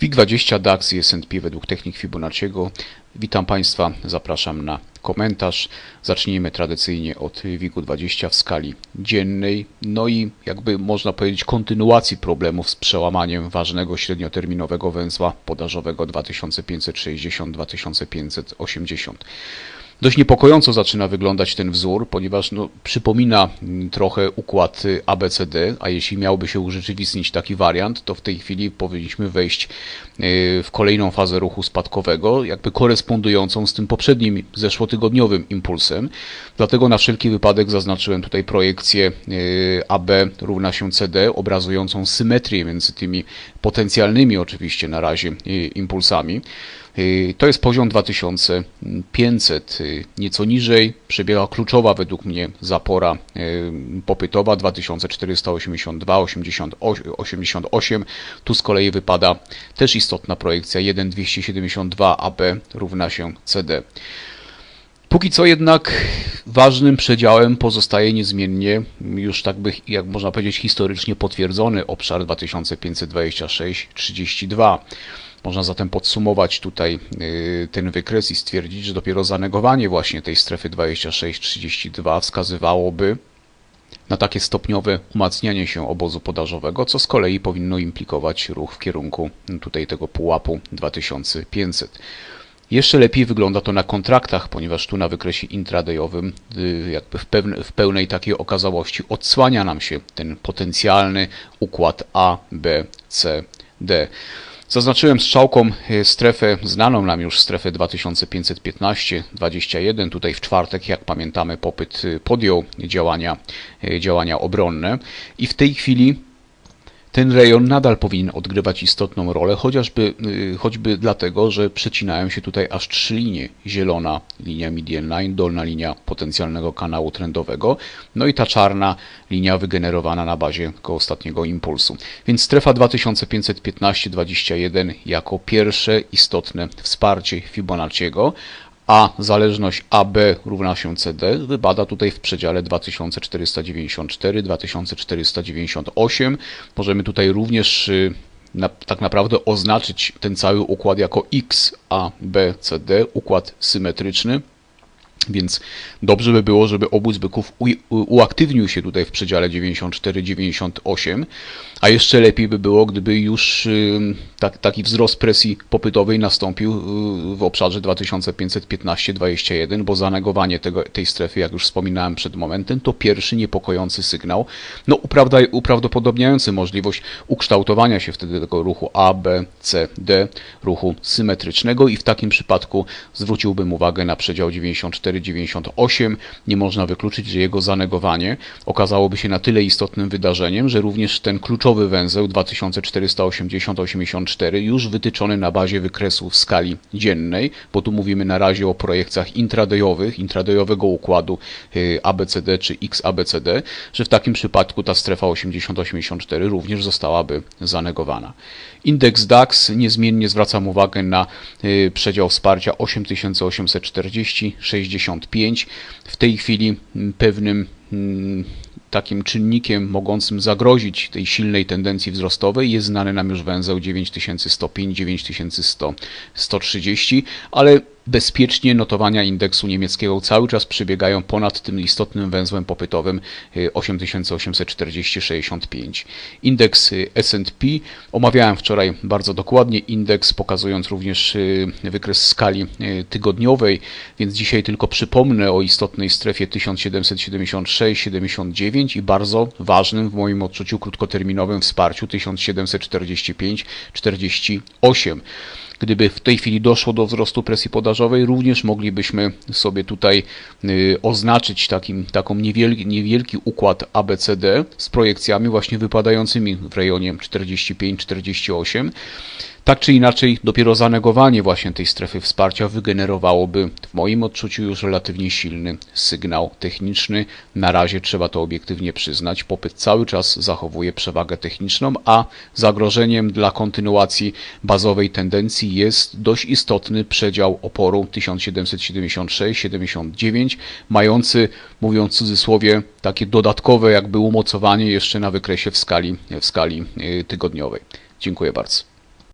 WIG20 DAX i S&P według technik Fibonacciego. Witam Państwa, zapraszam na komentarz. Zacznijmy tradycyjnie od WIG-20 w skali dziennej, no i jakby można powiedzieć kontynuacji problemów z przełamaniem ważnego średnioterminowego węzła podażowego 2560-2580. Dość niepokojąco zaczyna wyglądać ten wzór, ponieważ no, przypomina trochę układ ABCD, a jeśli miałby się urzeczywistnić taki wariant, to w tej chwili powinniśmy wejść y, w kolejną fazę ruchu spadkowego, jakby korespondującą z tym poprzednim zeszłotygodniowym impulsem. Dlatego na wszelki wypadek zaznaczyłem tutaj projekcję y, AB równa się CD, obrazującą symetrię między tymi potencjalnymi oczywiście na razie impulsami. Y, to jest poziom 2500. Y, nieco niżej przebiega kluczowa według mnie zapora y, popytowa 2482, 88. Tu z kolei wypada też istotna projekcja 1272 AB równa się CD. Póki co jednak ważnym przedziałem pozostaje niezmiennie już tak by, jak można powiedzieć, historycznie potwierdzony obszar 2526-32. Można zatem podsumować tutaj y, ten wykres i stwierdzić, że dopiero zanegowanie właśnie tej strefy 26-32 wskazywałoby na takie stopniowe umacnianie się obozu podażowego, co z kolei powinno implikować ruch w kierunku tutaj tego pułapu 2500. Jeszcze lepiej wygląda to na kontraktach, ponieważ tu na wykresie intradayowym y, jakby w, pewne, w pełnej takiej okazałości odsłania nam się ten potencjalny układ A, B, C, D. Zaznaczyłem strzałką e, strefę, znaną nam już strefę 2515-21. Tutaj w czwartek, jak pamiętamy, popyt e, podjął działania, działania obronne i w tej chwili ten rejon nadal powinien odgrywać istotną rolę, chociażby, y, choćby dlatego, że przecinają się tutaj aż trzy linie. Zielona linia median line, dolna linia potencjalnego kanału trendowego, no i ta czarna linia wygenerowana na bazie ostatniego impulsu. Więc strefa 2515-21 jako pierwsze istotne wsparcie Fibonacciego, a zależność AB równa się CD wypada tutaj w przedziale 2494-2498. Możemy tutaj również y, na, tak naprawdę oznaczyć ten cały układ jako X, A, B, C, D, układ symetryczny. Więc dobrze by było, żeby obóz byków uaktywnił się tutaj w przedziale 94-98, a jeszcze lepiej by było, gdyby już tak, taki wzrost presji popytowej nastąpił y, w obszarze 2515-21, bo zanegowanie tego, tej strefy, jak już wspominałem przed momentem, to pierwszy niepokojący sygnał, no uprawda, uprawdopodobniający możliwość ukształtowania się wtedy tego ruchu A, B, C, D, ruchu symetrycznego i w takim przypadku zwróciłbym uwagę na przedział 94-98. Nie można wykluczyć, że jego zanegowanie okazałoby się na tyle istotnym wydarzeniem, że również ten kluczowy węzeł 2480-84 już wytyczony na bazie wykresu w skali dziennej, bo tu mówimy na razie o projekcjach intradayowych, intradayowego układu y, ABCD czy XABCD, że w takim przypadku ta strefa 80-84 również zostałaby zanegowana. Indeks DAX niezmiennie zwracam uwagę na y, przedział wsparcia 8840-65. W tej chwili pewnym mm, takim czynnikiem mogącym zagrozić tej silnej tendencji wzrostowej jest znany nam już węzeł 9105, 9100, 130, ale bezpiecznie notowania indeksu niemieckiego cały czas przebiegają ponad tym istotnym węzłem popytowym 8840-65. Y, indeks y, S&P omawiałem wczoraj bardzo dokładnie indeks, pokazując również y, wykres skali tygodniowej, więc dzisiaj tylko przypomnę o istotnej strefie 1776-79 i bardzo ważnym w moim odczuciu krótkoterminowym wsparciu 1745-48. Gdyby w tej chwili doszło do wzrostu presji podażowej, również moglibyśmy sobie tutaj y, oznaczyć takim, taką niewielki, niewielki układ ABCD z projekcjami właśnie wypadającymi w rejonie 45-48. Tak czy inaczej, dopiero zanegowanie właśnie tej strefy wsparcia wygenerowałoby w moim odczuciu już relatywnie silny sygnał techniczny. Na razie trzeba to obiektywnie przyznać. Popyt cały czas zachowuje przewagę techniczną, a zagrożeniem dla kontynuacji bazowej tendencji jest dość istotny przedział oporu 1776-79, mający, mówiąc w cudzysłowie, takie dodatkowe jakby umocowanie jeszcze na wykresie w skali, w skali y, tygodniowej. Dziękuję bardzo.